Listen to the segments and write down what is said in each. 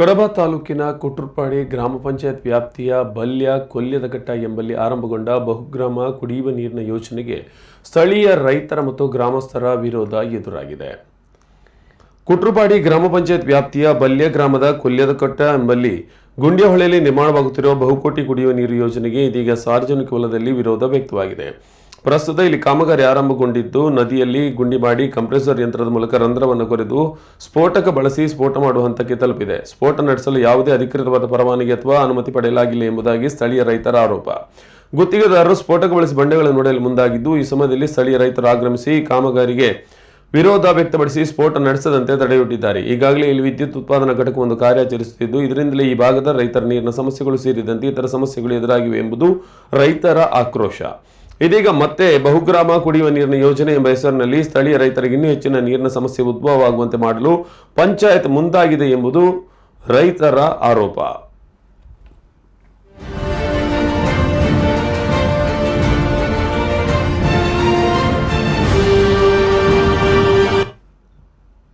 ಕಡಬ ತಾಲೂಕಿನ ಕುಟ್ರುಪಾಡಿ ಗ್ರಾಮ ಪಂಚಾಯತ್ ವ್ಯಾಪ್ತಿಯ ಬಲ್ಯ ಕೊಲ್ಯದಘಟ್ಟ ಎಂಬಲ್ಲಿ ಆರಂಭಗೊಂಡ ಬಹುಗ್ರಾಮ ಕುಡಿಯುವ ನೀರಿನ ಯೋಜನೆಗೆ ಸ್ಥಳೀಯ ರೈತರ ಮತ್ತು ಗ್ರಾಮಸ್ಥರ ವಿರೋಧ ಎದುರಾಗಿದೆ. ಕುಟ್ರುಪಾಡಿ ಗ್ರಾಮ ಪಂಚಾಯತ್ ವ್ಯಾಪ್ತಿಯ ಬಲ್ಯ ಗ್ರಾಮದ ಕೊಲ್ಯದಕಟ್ಟ ಎಂಬಲ್ಲಿ ಗುಂಡ್ಯಹೊಳೆಯಲ್ಲಿ ನಿರ್ಮಾಣವಾಗುತ್ತಿರುವ ಬಹುಕೋಟಿ ಕುಡಿಯುವ ನೀರು ಯೋಜನೆಗೆ ಇದೀಗ ಸಾರ್ವಜನಿಕ ವಲಯದಲ್ಲಿ ವಿರೋಧ ವ್ಯಕ್ತವಾಗಿದೆ. ಪ್ರಸ್ತುತ ಇಲ್ಲಿ ಕಾಮಗಾರಿ ಆರಂಭಗೊಂಡಿದ್ದು, ನದಿಯಲ್ಲಿ ಗುಂಡಿ ಮಾಡಿ ಕಂಪ್ರೆಸರ್ ಯಂತ್ರದ ಮೂಲಕ ರಂಧ್ರವನ್ನು ಕೊರೆದು ಸ್ಫೋಟಕ ಬಳಸಿ ಸ್ಫೋಟ ಮಾಡುವ ಹಂತಕ್ಕೆ ತಲುಪಿದೆ. ಸ್ಫೋಟ ನಡೆಸಲು ಯಾವುದೇ ಅಧಿಕೃತವಾದ ಪರವಾನಗಿ ಅಥವಾ ಅನುಮತಿ ಪಡೆಯಲಾಗಿಲ್ಲ ಎಂಬುದಾಗಿ ಸ್ಥಳೀಯ ರೈತರ ಆರೋಪ. ಗುತ್ತಿಗೆದಾರರು ಸ್ಫೋಟಕ ಬಳಸಿ ಬಂಡೆಗಳನ್ನು ನೋಡಲು ಮುಂದಾಗಿದ್ದು, ಈ ಸಮಯದಲ್ಲಿ ಸ್ಥಳೀಯ ರೈತರು ಆಗ್ರಮಿಸಿ ಕಾಮಗಾರಿಗೆ ವಿರೋಧ ವ್ಯಕ್ತಪಡಿಸಿ ಸ್ಫೋಟ ನಡೆಸದಂತೆ ತಡೆಯೊಡ್ಡಿದ್ದಾರೆ. ಈಗಾಗಲೇ ಇಲ್ಲಿ ವಿದ್ಯುತ್ ಉತ್ಪಾದನಾ ಘಟಕವೊಂದು ಕಾರ್ಯಾಚರಿಸುತ್ತಿದ್ದು, ಇದರಿಂದಲೇ ಈ ಭಾಗದ ರೈತರ ನೀರಿನ ಸಮಸ್ಯೆಗಳು ಸೇರಿದಂತೆ ಇತರ ಸಮಸ್ಯೆಗಳು ಎದುರಾಗಿವೆ ಎಂಬುದು ರೈತರ ಆಕ್ರೋಶ. ಇದೀಗ ಮತ್ತೆ ಬಹುಗ್ರಾಮ ಕುಡಿಯುವ ನೀರಿನ ಯೋಜನೆ ಎಂಬ ಹೆಸರಿನಲ್ಲಿ ಸ್ಥಳೀಯ ರೈತರಿಗೆ ಇನ್ನೂ ಹೆಚ್ಚಿನ ನೀರಿನ ಸಮಸ್ಯೆ ಉದ್ಭವವಾಗುವಂತೆ ಮಾಡಲು ಪಂಚಾಯತ್ ಮುಂದಾಗಿದೆ ಎಂಬುದು ರೈತರ ಆರೋಪ.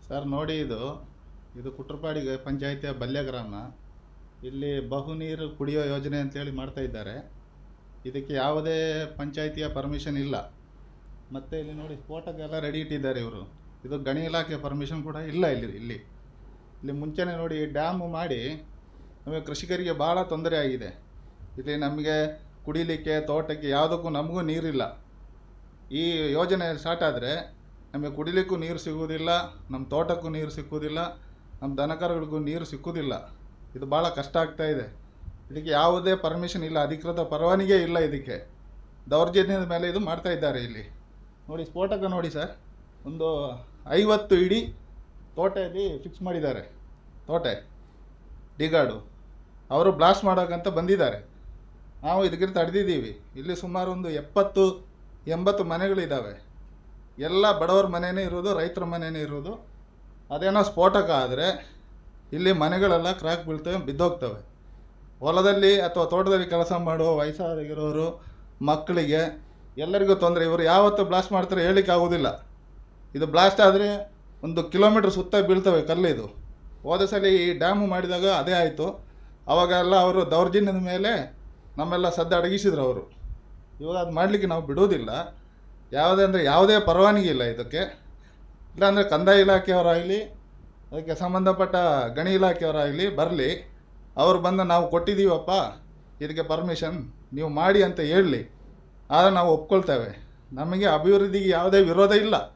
ಸರ್, ನೋಡಿ ಇದು. ಇದು ಕುಟ್ರಪಾಡಿ ಪಂಚಾಯಿತಿಯ ಬಲ್ಯ ಗ್ರಾಮ. ಇಲ್ಲಿ ಬಹು ನೀರು ಕುಡಿಯೋ ಯೋಜನೆ ಅಂತೇಳಿ ಮಾಡ್ತಾ ಇದ್ದಾರೆ. ಇದಕ್ಕೆ ಯಾವುದೇ ಪಂಚಾಯಿತಿಯ ಪರ್ಮಿಷನ್ ಇಲ್ಲ. ಮತ್ತು ಇಲ್ಲಿ ನೋಡಿ ಸ್ಫೋಟಕ್ಕೆಲ್ಲ ರೆಡಿ ಇಟ್ಟಿದ್ದಾರೆ ಇವರು. ಇದು ಗಣಿ ಇಲಾಖೆ ಪರ್ಮಿಷನ್ ಕೂಡ ಇಲ್ಲ ಇಲ್ಲಿ ಇಲ್ಲಿ. ಇಲ್ಲಿ ಮುಂಚೆನೇ ನೋಡಿ ಡ್ಯಾಮು ಮಾಡಿ ನಮಗೆ ಕೃಷಿಕರಿಗೆ ಭಾಳ ತೊಂದರೆ ಆಗಿದೆ. ಇಲ್ಲಿ ನಮಗೆ ಕುಡಿಲಿಕ್ಕೆ, ತೋಟಕ್ಕೆ ಯಾವುದಕ್ಕೂ ನಮಗೂ ನೀರಿಲ್ಲ. ಈ ಯೋಜನೆ ಸ್ಟಾರ್ಟ್ ಆದರೆ ನಮಗೆ ಕುಡಿಲಿಕ್ಕೂ ನೀರು ಸಿಗುವುದಿಲ್ಲ, ನಮ್ಮ ತೋಟಕ್ಕೂ ನೀರು ಸಿಕ್ಕುವುದಿಲ್ಲ, ನಮ್ಮ ದನಕರುಗಳಿಗೂ ನೀರು ಸಿಕ್ಕುವುದಿಲ್ಲ. ಇದು ಭಾಳ ಕಷ್ಟ ಆಗ್ತಾ ಇದೆ. ಇದಕ್ಕೆ ಯಾವುದೇ ಪರ್ಮಿಷನ್ ಇಲ್ಲ, ಅಧಿಕೃತ ಪರವಾನಿಗೆ ಇಲ್ಲ ಇದಕ್ಕೆ. ದೌರ್ಜನ್ಯದ ಮೇಲೆ ಇದು ಮಾಡ್ತಾ ಇದ್ದಾರೆ ಇಲ್ಲಿ. ನೋಡಿ, ಸ್ಫೋಟಕ ನೋಡಿ ಸರ್. ಒಂದು ಐವತ್ತು ಇಡೀ ತೋಟೆಯಲ್ಲಿ ಫಿಕ್ಸ್ ಮಾಡಿದ್ದಾರೆ. ತೋಟೆ, ಡಿಗಾಡು. ಅವರು ಬ್ಲಾಸ್ಟ್ ಮಾಡೋಕ್ಕಂತ ಬಂದಿದ್ದಾರೆ. ನಾವು ಇದಕ್ಕಿಂತ ತಡೆದಿದ್ದೀವಿ ಇಲ್ಲಿ ಸುಮಾರು ಒಂದು ಎಪ್ಪತ್ತು, ಎಂಬತ್ತು ಮನೆಗಳಿದ್ದಾವೆ ಎಲ್ಲ ಬಡವರ ಮನೆಯೇ ಇರೋದು, ರೈತರ ಮನೆಯೇ ಇರೋದು. ಅದೇನೋ ಸ್ಫೋಟಕ ಆದರೆ ಇಲ್ಲಿ ಮನೆಗಳೆಲ್ಲ ಕ್ರ್ಯಾಕ್ ಬೀಳ್ತವೆ, ಬಿದ್ದೋಗ್ತವೆ. ಹೊಲದಲ್ಲಿ ಅಥವಾ ತೋಟದಲ್ಲಿ ಕೆಲಸ ಮಾಡುವ ವಯಸ್ಸಾಗಿರೋರು ಮಕ್ಕಳಿಗೆ ಎಲ್ಲರಿಗೂ ತೊಂದರೆ. ಇವರು ಯಾವತ್ತು ಬ್ಲಾಸ್ಟ್ ಮಾಡ್ತಾರೆ ಹೇಳಲಿಕ್ಕೆ ಆಗೋದಿಲ್ಲ. ಇದು ಬ್ಲಾಸ್ಟ್ ಆದರೆ ಒಂದು ಕಿಲೋಮೀಟ್ರ್ ಸುತ್ತ ಬೀಳ್ತವೆ ಕಲ್ಲು ಇದು. ಹೋದ ಸಲ ಈ ಡ್ಯಾಮು ಮಾಡಿದಾಗ ಅದೇ ಆಯಿತು. ಅವಾಗೆಲ್ಲ ಅವರು ದೌರ್ಜನ್ಯದ ಮೇಲೆ ನಮ್ಮೆಲ್ಲ ಸದ್ದ ಅಡಗಿಸಿದ್ರು ಅವರು. ಇವಾಗ ಅದು ಮಾಡಲಿಕ್ಕೆ ನಾವು ಬಿಡೋದಿಲ್ಲ. ಯಾವುದೇ ಅಂದರೆ ಯಾವುದೇ ಪರವಾನಗಿ ಇಲ್ಲ ಇದಕ್ಕೆ. ಇಲ್ಲಾಂದರೆ ಕಂದಾಯ ಇಲಾಖೆಯವರಾಗಲಿ, ಅದಕ್ಕೆ ಸಂಬಂಧಪಟ್ಟ ಗಣಿ ಇಲಾಖೆಯವರಾಗಲಿ ಬರಲಿ. ಅವ್ರು ಬಂದು ನಾವು ಕೊಟ್ಟಿದ್ದೀವಪ್ಪ ಇದಕ್ಕೆ ಪರ್ಮಿಷನ್ ನೀವು ಮಾಡಿ ಅಂತ ಹೇಳಲಿ. ಆದರೆ ನಾವು ಒಪ್ಕೊಳ್ತೇವೆ. ನಮಗೆ ಅಭಿವೃದ್ಧಿಗೆ ಯಾವುದೇ ವಿರೋಧ ಇಲ್ಲ.